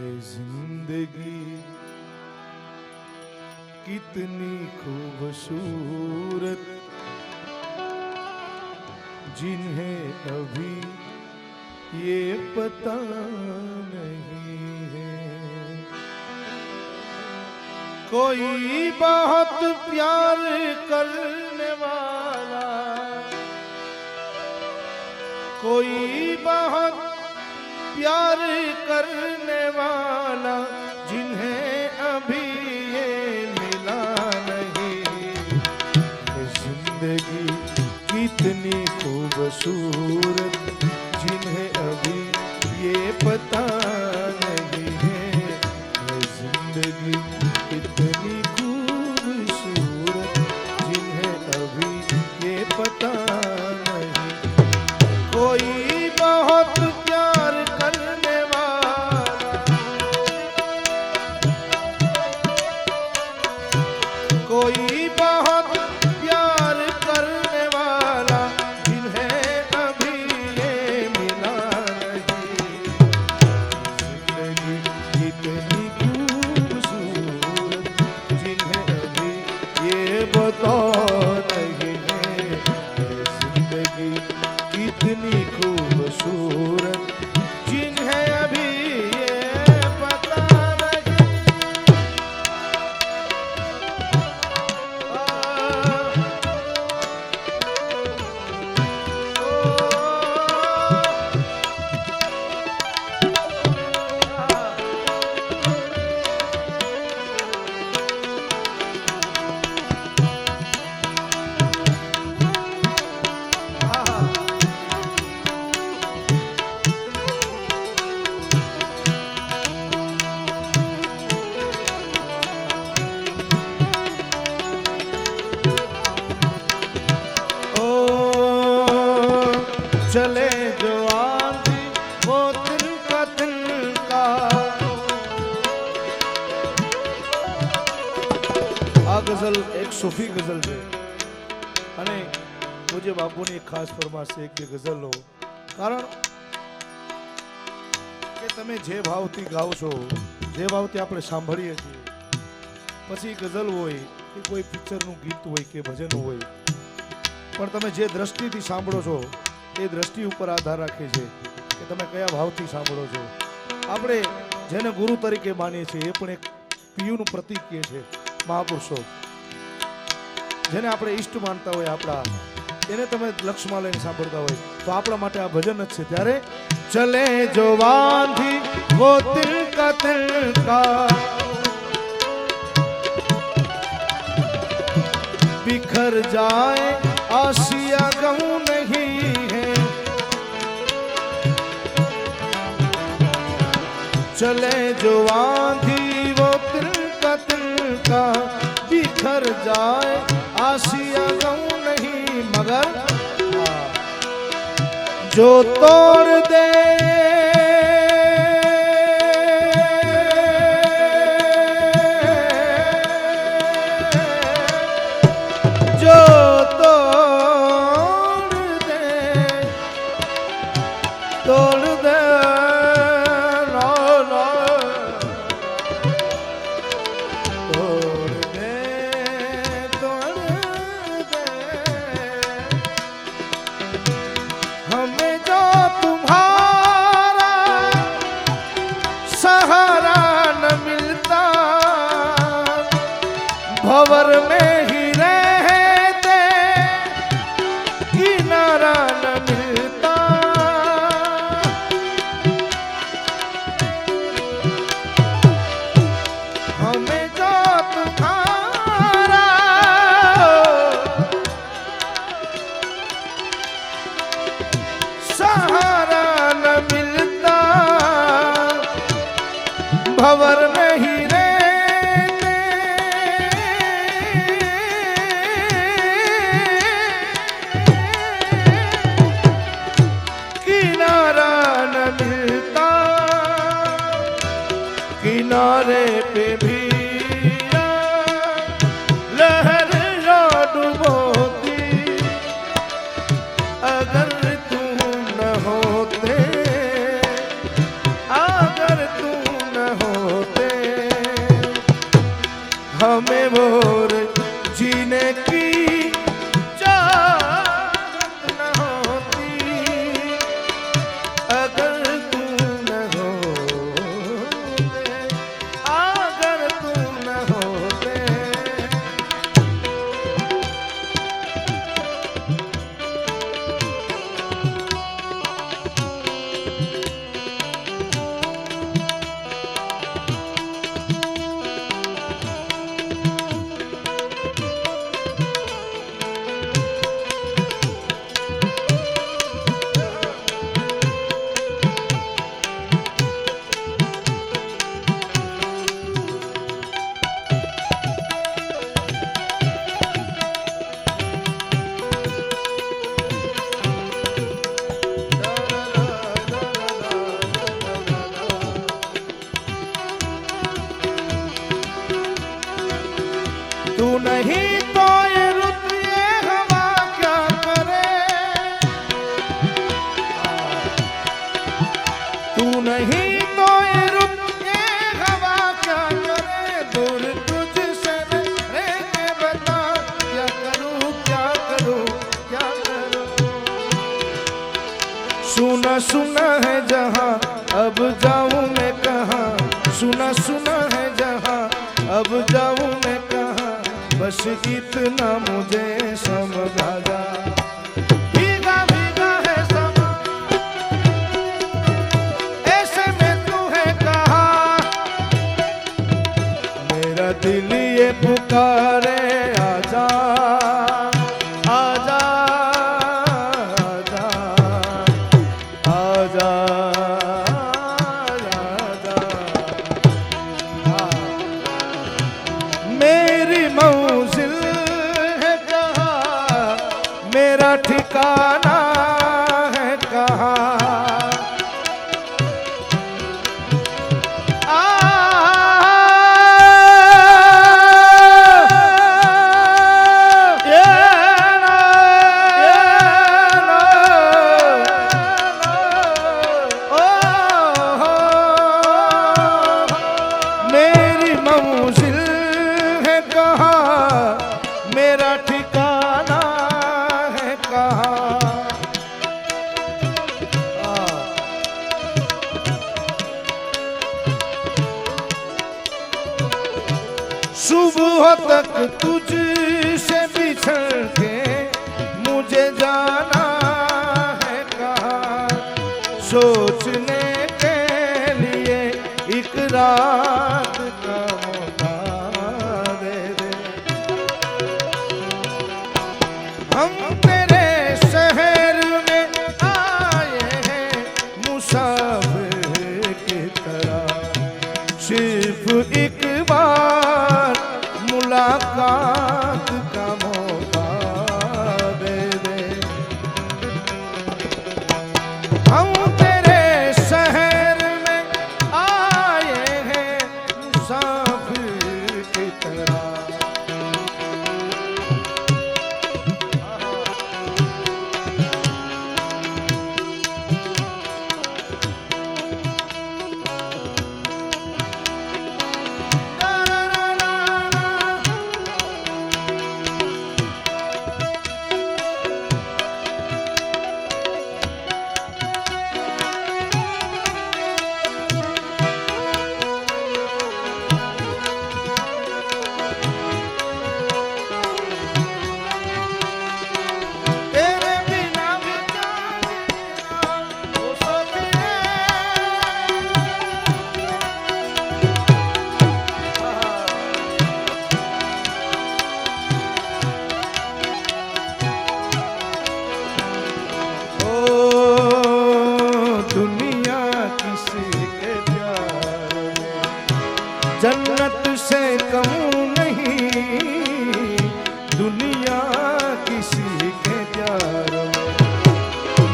है ज़िंदगी कितनी खूबसूरत। जिन्हें अभी ये पता नहीं है। कोई बहुत प्यार करने वाला, कोई बहुत प्यार करने वाला, जिन्हें अभी ये मिला नहीं। ज़िंदगी कितनी खूबसूरत, जिन्हें अभी ये पता नहीं है। ज़िंदगी कितनी खूबसूरत Oh. ખાસ ફરમાશે એક બે ગઝલો કારણ કે તમે જે ભાવથી ગાઓ છો, જે ભાવથી આપણે સાંભળીએ છીએ, પછી ગઝલ હોય કે કોઈ પિક્ચરનું ગીત હોય કે ભજન હોય, પણ તમે જે દ્રષ્ટિથી સાંભળો છો, એ દ્રષ્ટિ ઉપર આધાર રાખે છે કે તમે કયા ભાવથી સાંભળો છો. આપણે જેને ગુરુ તરીકે માનીએ છીએ, એ પણ એક પિયુનું પ્રતીક કહે છે, મહાપુરુષો. જેને આપણે ઈષ્ટ માનતા હોય આપણા એને તમે લક્ષ્યમાં લઈને સાંભળતા હોય તો આપણા માટે આ ભજન જ છે ત્યારે ચલે જો વાંધી વો તિલકા તિલકા बिखर जाए आसिया गम नहीं है चले जो आंधी वो तिनका तिनका बिखर जाए आसिया गम મગર જો તોડ દે ha तू नहीं तो ये रुत ये हवा क्या करे तू नहीं तो ये रुत ये हवा क्या करे दूर तुझसे रह के बता क्या करूं क्या करूं क्या करूं सुना सुना है जहां अब जाऊं मैं कहां सुना सुना है जहां अब जाऊं मैं कहां बस इतना मुझे समझा तक तुझसे बिछड़ के मुझे जाना है कहाँ सोचने के लिए एक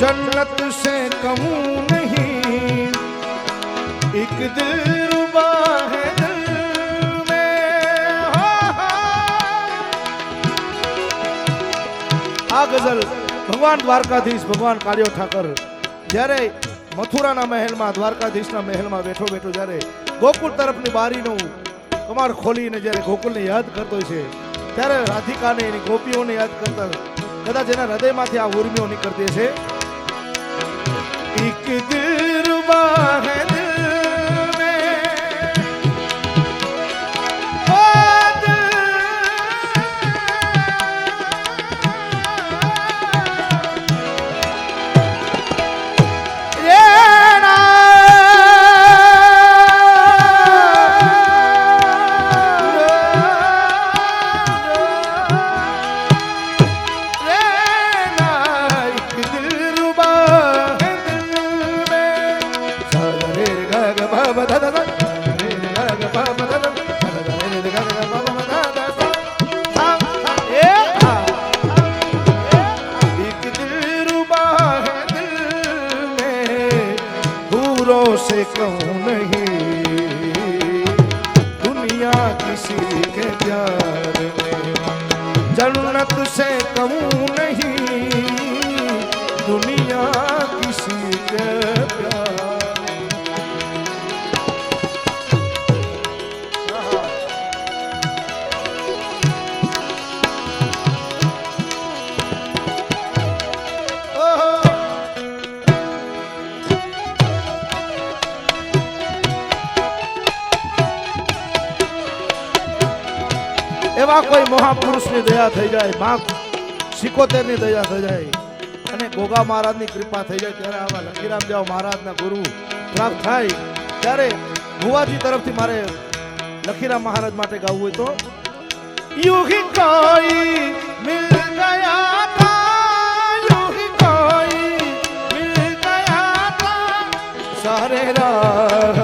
जन्नत से कम नहीं एक दिल रुबा है दिल में हो, हो। આ ગઝલ ભગવાન દ્વારકાધીશ ભગવાન કાળિયો ઠાકર જ્યારે મથુરાના મહેલમાં દ્વારકાધીશના મહેલમાં બેઠો બેઠો જ્યારે ગોકુળ તરફની બારીનું કમાડ ખોલીને જ્યારે ગોકુલને યાદ કરતો હોય છે ત્યારે રાધિકાને એની ગોપીઓને યાદ કરતા કદાચ એના હૃદયમાંથી આ ઉર્મિઓ નીકળતી છે એક દિલરુબા दूरों से कहूँ नहीं મહાપુરુષની દયા થઈ જાય મા સિકોતેરની દયા થઈ જાય. અને ગોગા મહારાજની કૃપા થઈ જાય ત્યારે આવા લખીરામ દેવ મહારાજના ગુરુ પ્રાપ્ત થાય. ત્યારે ગુવાજી તરફથી મારે લખીરામ મહારાજ માટે ગાવું હોય તો, યુહી કોઈ મિલ ગયા યુહી કોઈ મિલ ગયા સહરે રા